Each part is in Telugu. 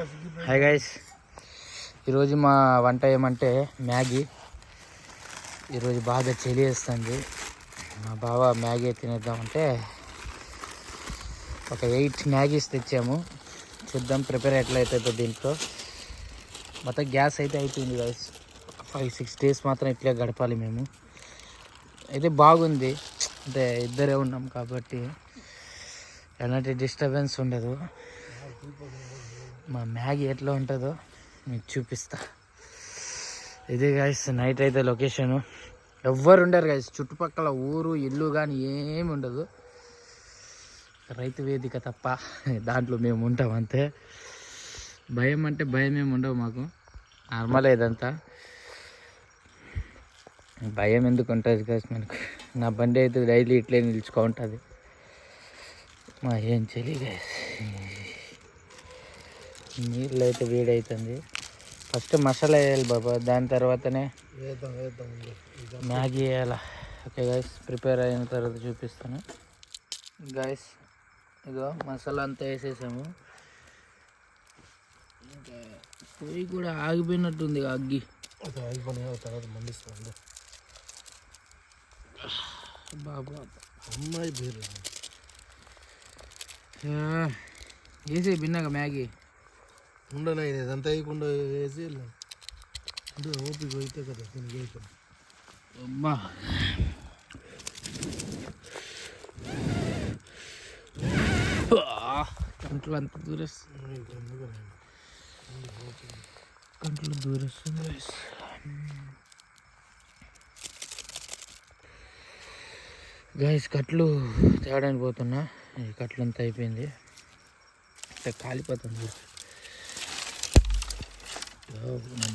హాయ్ గైస్ ఈరోజు మా వంట ఏమంటే మ్యాగీ. ఈరోజు బాగా చలి వేస్తుంది. మా బావ మ్యాగీ తినేద్దామంటే ఒక ఎయిట్ మ్యాగీస్ తెచ్చాము. చూద్దాం ప్రిపేర్ ఎట్లా అవుతుందో దీంట్లో. మొత్తం గ్యాస్ అయితే అయిపోయింది గైస్ ఫైవ్ సిక్స్ డేస్ మాత్రం ఇట్లా గడపాలి మేము. అయితే బాగుంది. అంటే ఇద్దరే ఉన్నాం కాబట్టి ఎలాంటి డిస్టర్బెన్స్ ఉండదు. మా మ్యాగీ ఎట్లా ఉంటుందో మీకు చూపిస్తా. ఇది గైస్ నైట్ అయితే లొకేషను ఎవ్వరు ఉండరు గైస్ చుట్టుపక్కల ఊరు ఇల్లు కానీ ఏమి ఉండదు రైతు వేదిక తప్ప దాంట్లో మేము ఉంటాం అంతే. భయం అంటే భయం ఏమి ఉండవు మాకు. నార్మల్ ఇదంతా. భయం ఎందుకు ఉంటుంది గైస్ మనకు? నా బండి అయితే డైలీ ఇట్లే నిలుచుకో ఉంటుంది మా ఏం చలి గైస్ నీళ్ళు అయితే వేడి అవుతుంది ఫస్ట్ మసాలా వేయాలి బాబా దాని తర్వాతనే మ్యాగీ వేయాల? ఓకే గైస్ ప్రిపేర్ అయిన తర్వాత చూపిస్తాను. గైస్ ఇగో మసాలా అంతా వేసేసాము. ఇంకా పొయ్యి కూడా ఆగిపోయినట్టుంది అగ్గి. బాబా. అమ్మాయి బీరు వేసే బిన్నాక మ్యాగీ. ఉండనా ఇది ఇదంతా వేయకుండా వేసి అంటే ఓపిక అయితే కదా దీనికి వేసాం అమ్మా. కంట్లో అంత దూరేస్తుంది. కంట్లో దూరేస్తుంది. గైస్ కట్లు తేడానికి పోతున్నా. ఈ కట్లు అంతా అయిపోయింది. అంటే కాలిపోతుంది.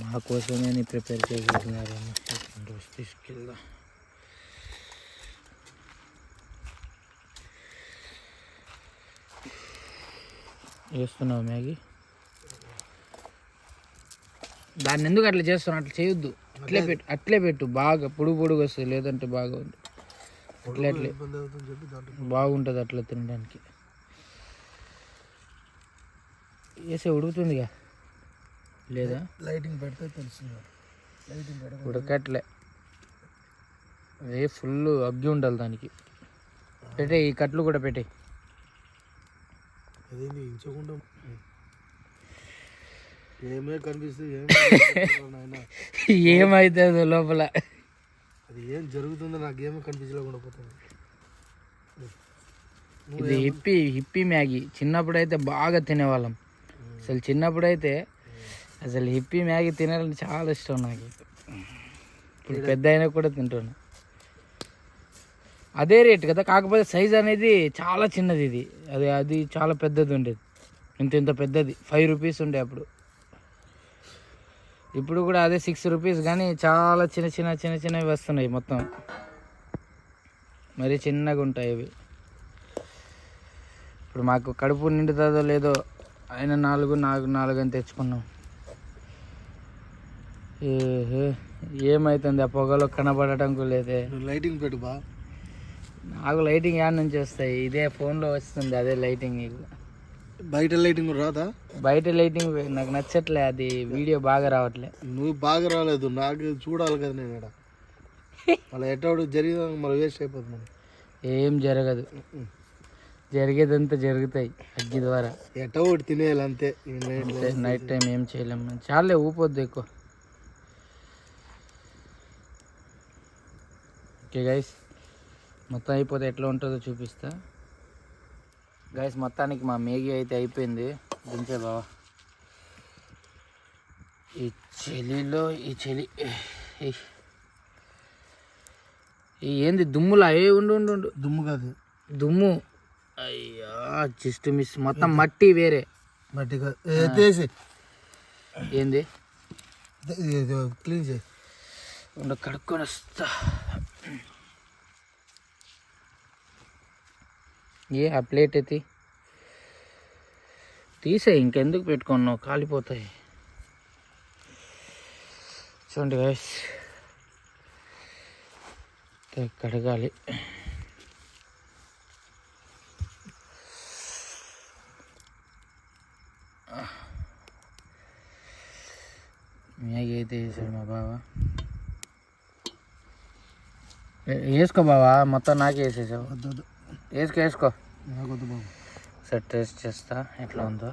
మా కోసమే ప్రిపేర్ చేసేసినారు రోజు తీసుకెళ్దా. వేస్తున్నావు మ్యాగీ? దాన్ని ఎందుకు అట్లా చేస్తున్నావు? అట్లా చేయొద్దు. అట్లే పెట్టు అట్లే పెట్టు. బాగా పొడుగు పొడుగు వస్తుంది లేదంటే బాగా ఉంది. అట్లే అట్లే. బాగుంటుంది అట్లా తినడానికి. వేసే ఉడుకుతుందిగా. లేదా? లైటింగ్ పెడితే తెలుస్తుంది. లైటింగ్ పెట్టక ఉడకట్లే. అదే ఫుల్ అగ్గి ఉండాలి దానికి. పెట్టే ఈ కట్లు కూడా పెట్టే. అదేంటి ఇంచకుండా ఏమే కనిపిస్తుంది ఏమైతుందో లోపల. అది ఏం జరుగుతుందో నాకేమీ కనిపించలేకుండా పోతుంది. ఇది హిప్పీ హిప్పీ మ్యాగీ. చిన్నప్పుడు అయితే బాగా తినేవాళ్ళం. అసలు చిన్నప్పుడు అయితే అసలు హిప్పీ మ్యాగీ తినాలని చాలా ఇష్టం నాకు. ఇప్పుడు పెద్ద అయినా కూడా తింటాను. అదే రేట్ కదా కాకపోతే సైజ్ అనేది చాలా చిన్నది ఇది. అది అది చాలా పెద్దది ఉండేది. ఇంత ఇంత పెద్దది. ఫైవ్ రూపీస్ ఉండే అప్పుడు. ఇప్పుడు కూడా అదే సిక్స్ రూపీస్ కానీ చాలా చిన్న చిన్న చిన్న చిన్నవి వస్తున్నాయి మొత్తం. మరి చిన్నగా ఉంటాయి ఇవి ఇప్పుడు మాకు కడుపు నిండుతుందో లేదో ఆయన నాలుగు నాకు నాలుగు అని తెచ్చుకున్నాం. ఏమైతుంది? ఆ పొగలో కనబడటం లేదే లైటింగ్ పెట్టు బా. నాకు లైటింగ్ యాడ్ నుంచి వస్తాయి. ఇదే ఫోన్లో వస్తుంది అదే లైటింగ్. నీకు బయట లైటింగ్ రాదా? బయట లైటింగ్ నాకు నచ్చట్లే అది వీడియో బాగా రావట్లే. నువ్వు బాగా రాలేదు నాకు చూడాలి కదా నేను ఇక్కడ మళ్ళీ ఎట్టోడు జరిగిన మళ్ళీ వేస్ట్ అయిపోతుంది. ఏం జరగదు. జరిగేదంతా జరుగుతాయి అగ్గి ద్వారా. ఎట్టో ఒకటి తినేయాలి అంతే. నైట్ టైం ఏం చేయలేం చాలే ఊపొద్దు ఎక్కువ. ఓకే గైస్ మొత్తం అయిపోతే ఎట్లా ఉంటుందో చూపిస్తా. గైస్ మొత్తానికి మా మేగి అయితే అయిపోయింది. దించే బావా. ఈ చలిలో ఈ చలి ఏంది దుమ్ములా? ఏ ఉండు ఉండు ఉండు. దుమ్ము కాదు. దుమ్ము. అయ్యా జస్ట్ మిస్ మొత్తం మట్టి వేరే. మట్టి కాదు. ఏంది? క్లీన్ చేయి. ఉండ కడుక్కొని వస్తా. ఏ ఆ ప్లేట్ ఎత్తి తీసే ఇంకెందుకు పెట్టుకున్నావు? కాలిపోతాయి. చూడండి గైస్ కడగాలి మ్యాగీ అయితే వేసాడు మా బావ? వేసుకో బావా మొత్తం నాకే వేసేసావు. వద్దు. వేసుకో వేసుకో. నాకొద్దు బాబు. సరే టేస్ట్ చేస్తా ఎట్లా ఉందో.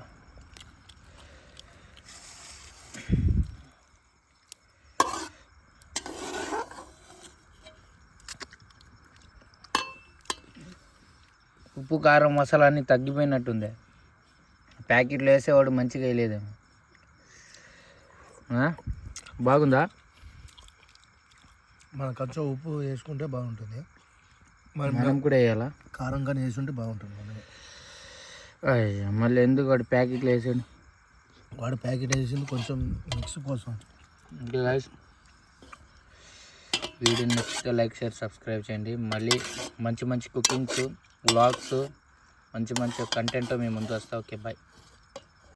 ఉప్పు కారం మసాలా అన్నీ తగ్గిపోయినట్టుంది. ప్యాకెట్లు వేసేవాడు మంచిగా వేయలేదేమో? బాగుందా? మనం కొంచెం ఉప్పు వేసుకుంటే బాగుంటుంది. మరి మనం కూడా వేయాలా? కారం కానీ వేసుంటే బాగుంటుంది మనమే అయ్యా మళ్ళీ ఎందుకు వాడు ప్యాకెట్లు వేసాడు? వాడు ప్యాకెట్ వేసింది కొంచెం మిక్స్ కోసం. వీడియో నచ్చితే లైక్ షేర్ సబ్స్క్రైబ్ చేయండి. మళ్ళీ మంచి మంచి కుకింగ్స్ వ్లాగ్స్ మంచి మంచి కంటెంట్ మేము ముందు వస్తా. Okay bye